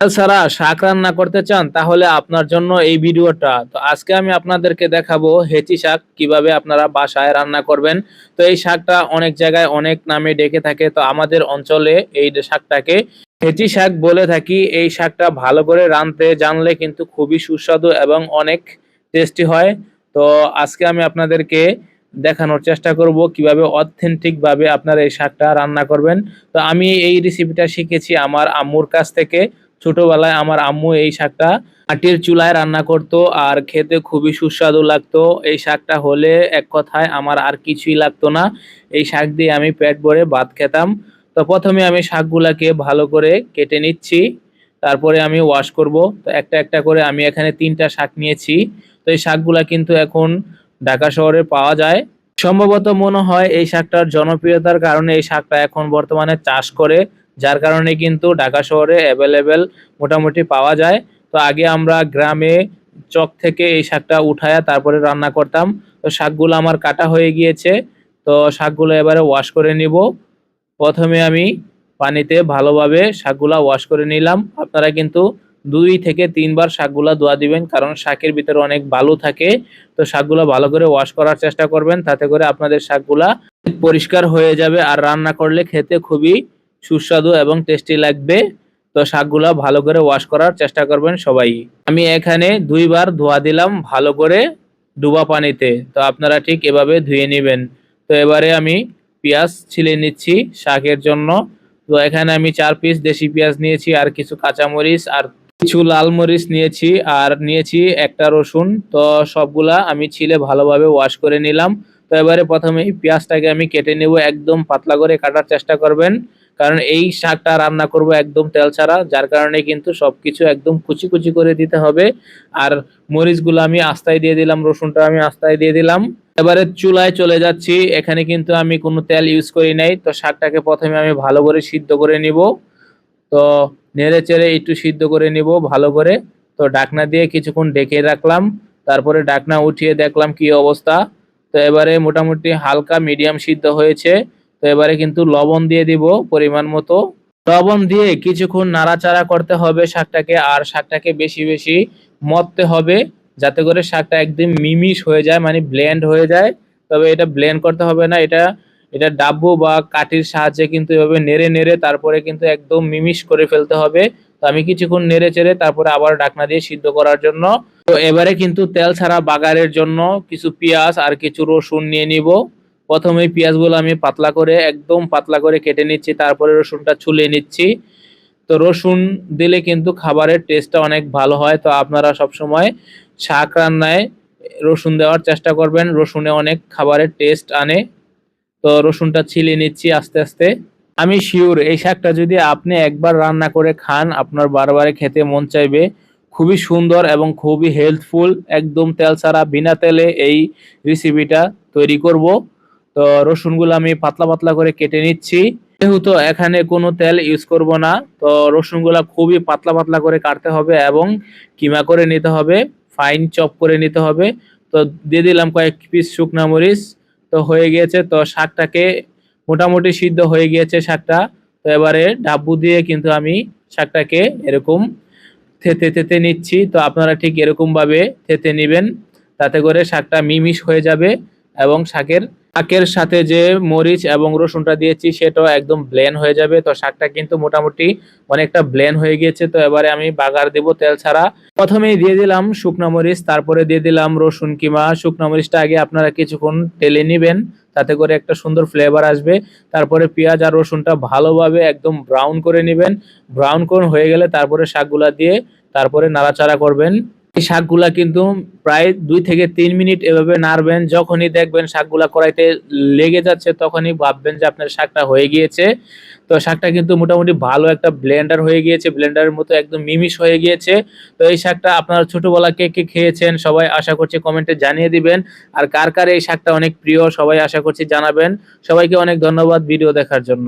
ছাড়া শাক রান্না করতে চান, তাহলে আপনার জন্য এই ভিডিওটা। তো আজকে আমি আপনাদেরকে দেখাবো হেঁচি শাক কীভাবে আপনারা বাসায় রান্না করবেন। তো এই শাকটা অনেক জায়গায় অনেক নামে ডেকে থাকে, তো আমাদের অঞ্চলে এই শাকটাকে হেঁচি শাক বলে থাকি। এই শাকটা ভালো করে রাঁধতে, জানলে কিন্তু খুবই সুস্বাদু এবং অনেক টেস্টি হয়। তো আজকে আমি আপনাদেরকে দেখানোর চেষ্টা করব কীভাবে অথেন্টিক ভাবে আপনারা এই শাকটা রান্না করবেন। তো আমি এই রেসিপিটা শিখেছি আমার আম্মুর কাছ থেকে। ছোটবেলায় আমার আম্মু এই শাকটা মাটির চুলায় রান্না করত আর খেতে খুবই সুস্বাদু লাগতো। এই শাকটা হলে এক কথায় আমার আর কিছুই লাগতো না। এই শাক দিয়ে আমি পেট ভরে ভাত খেতাম। তো প্রথমে আমি শাকগুলাকে ভালো করে কেটে নিচ্ছি, তারপরে আমি ওয়াশ করব। তো একটা একটা করে আমি এখানে তিনটা শাক নিয়েছি। তো এই শাকগুলা কিন্তু এখন ঢাকা শহরে পাওয়া যায়। সম্ভবত মনে হয় এই শাকটার জনপ্রিয়তার কারণে এই শাকটা এখন বর্তমানে চাষ করে যার কারণে কিন্তু ঢাকা শহরে অ্যাভেলেবেল মোটামুটি পাওয়া যায়। তো আগে আমরা গ্রামে চক থেকে এই শাকটা উঠায়া তারপরে রান্না করতাম। তো শাকগুলো আমার কাটা হয়ে গিয়েছে। তো শাকগুলো এবারে ওয়াশ করে নিব। প্রথমে আমি পানিতে ভালোভাবে শাকগুলা ওয়াশ করে নিলাম। আপনারা কিন্তু দুই থেকে তিনবার শাকগুলা ধোয়া দিবেন, কারণ শাকের ভিতরে অনেক বালু থাকে। তো শাকগুলা ভালো করে ওয়াশ করার চেষ্টা করবেন, তাতে করে আপনাদের শাকগুলা পরিষ্কার হয়ে যাবে। আর রান্না করলে খেতে খুবই সুস্বাদু এবং টেস্টি লাগবে। তো শাকগুলা ভালো করে ওয়াশ করার চেষ্টা করবেন সবাই। আমি এখানে দুইবার ধোয়া দিলাম ভালো করে ডুবা পানিতে। তো আপনারা ঠিক এভাবে ধুয়ে নেবেন। তো এবারে আমি পেঁয়াজ ছিলে নিচ্ছি শাকের জন্য। তো এখানে আমি চার পিস দেশি পেঁয়াজ নিয়েছি, আর কিছু কাঁচামরিচ, আর কিছু লাল মরিচ নিয়েছি, আর নিয়েছি একটা রসুন। তো সবগুলা আমি ছিলে ভালোভাবে ওয়াশ করে নিলাম। তো এবারে প্রথমে পেঁয়াজটাকে আমি কেটে নেব, একদম পাতলা করে কাটার চেষ্টা করবেন। কারণ এই শাকটা রান্না করব একদম তেল ছাড়া, যার কারণে কিন্তু সবকিছু একদম কুচি কুচি করে দিতে হবে। আর মরিচগুলো আমি আস্তায় দিয়ে দিলাম, রসুনটা আমি আস্তায় দিয়ে দিলাম। এবারে চুলায় চলে যাচ্ছি, এখানে কিন্তু আমি কোনো তেল ইউজ করি নাই। তো শাকটাকে প্রথমে আমি ভালো করে সিদ্ধ করে নিব। তো নেড়ে চেড়ে একটু সিদ্ধ করে নিব ভালো করে। তো ডাকনা দিয়ে কিছুক্ষণ ডেকে রাখলাম। তারপরে ডাকনা উঠিয়ে দেখলাম কি অবস্থা। তো এবারে মোটামুটি হালকা মিডিয়াম সিদ্ধ হয়েছে। তো এবারে কিন্তু লবণ দিয়ে দিব পরিমাণ মতো। লবণ দিয়ে কিছুক্ষণ নাড়াচাড়া করতে হবে শাকটাকে, আর শাকটাকে বেশি বেশি মততে হবে যাতে করে শাকটা একদম মিমিশ হয়ে যায় মানে ব্লেন্ড হয়ে যায়। তবে এটা ব্লেন্ড করতে হবে না, এটা এটা ডাব্বু বা কাঠির সাহায্যে কিন্তু এভাবে নেড়ে নেড়ে তারপরে কিন্তু একদম মিমিশ করে ফেলতে হবে। তো আমি কিছুক্ষণ নেড়ে, চেড়ে তারপরে আবার ডাকনা দিয়ে সিদ্ধ করার জন্য। তো এবারে কিন্তু তেল ছাড়া বাগারের জন্য কিছু পেঁয়াজ আর কিছু রসুন নিয়ে নিব। প্রথমে পেঁয়াজগুলো আমি পাতলা করে, একদম পাতলা করে কেটে নিচ্ছি, তারপরে রসুনটা ছুলে নিচ্ছি। তো রসুন দিলে কিন্তু খাবারের টেস্টটা অনেক ভালো হয়। তো আপনারা সবসময় শাক রান্নায় রসুন দেওয়ার চেষ্টা করবেন। রসুনে অনেক খাবারের টেস্ট আনে। তো রসুনটা ছিলে নিচ্ছি আস্তে আস্তে। আমি শিওর এই শাকটা যদি আপনি একবার রান্না করে খান, আপনার বারবারে খেতে মন চাইবে। খুবই সুন্দর এবং খুবই হেলথফুল একদম তেল ছাড়া, বিনা তেলে এই রেসিপিটা তৈরি করব। তো রসুনগুলো আমি পাতলা পাতলা করে কেটে নিচ্ছি। যেহেতু এখানে কোনো তেল ইউজ করব না, তো রসুনগুলা খুবই পাতলা পাতলা করে কাটতে হবে এবং কিমা করে নিতে হবে ফাইন চপ করে নিতে হবে। তো দিয়ে দিলাম কয়েক পিস শুকনা মরিচ, তো হয়ে গিয়েছে। তো শাকটাকে মোটামুটি সিদ্ধ হয়ে গিয়েছে শাকটা। তো এবারে ডাব্বু দিয়ে কিন্তু আমি শাকটাকে এরকম থেতে থেতে নিচ্ছি। তো আপনারা ঠিক এরকম ভাবে থেতে নেবেন, তাতে করে শাকটা মিমিশ হয়ে যাবে এবং শাকের শাকের সাথে যে মরিচ এবং রসুনটা দিয়েছি, সেটাও একদম ব্লেন হয়ে যাবে। তো শাকটা কিন্তু মোটামুটি অনেকটা ব্লেন হয়ে গিয়েছে। তো এবারে আমি বাগার দেব তেল ছাড়া। প্রথমেই দিয়ে দিলাম শুকনো মরিচ, তারপরে দিয়ে দিলাম রসুন কিমা। শুকনো মরিচটা আগে আপনারা কিছুক্ষণ টেলে নেবেন, তাতে করে একটা সুন্দর ফ্লেভার আসবে। তারপরে পেঁয়াজ আর রসুনটা ভালোভাবে একদম ব্রাউন করে নেবেন। ব্রাউন কোন হয়ে গেলে তারপরে শাকগুলা দিয়ে তারপরে নাড়াচাড়া করবেন। এই শাকগুলা কিন্তু প্রায় দুই থেকে তিন মিনিট এভাবে নাড়বেন। যখনই দেখবেন শাকগুলা কড়াইতে লেগে যাচ্ছে, তখনই ভাববেন যে আপনার শাকটা হয়ে গিয়েছে। তো শাকটা কিন্তু মোটামুটি ভালো একটা ব্লেন্ডার হয়ে গিয়েছে। ব্লেন্ডারের মতো একদম মিমিশ হয়ে গিয়েছে। তো এই শাকটা আপনারা ছোটবেলা কে কে খেয়েছেন সবাই আশা করছি কমেন্টে জানিয়ে দিবেন। আর কার কার এই শাকটা অনেক প্রিয় সবাই আশা করছি জানাবেন। সবাইকে অনেক ধন্যবাদ ভিডিও দেখার জন্য।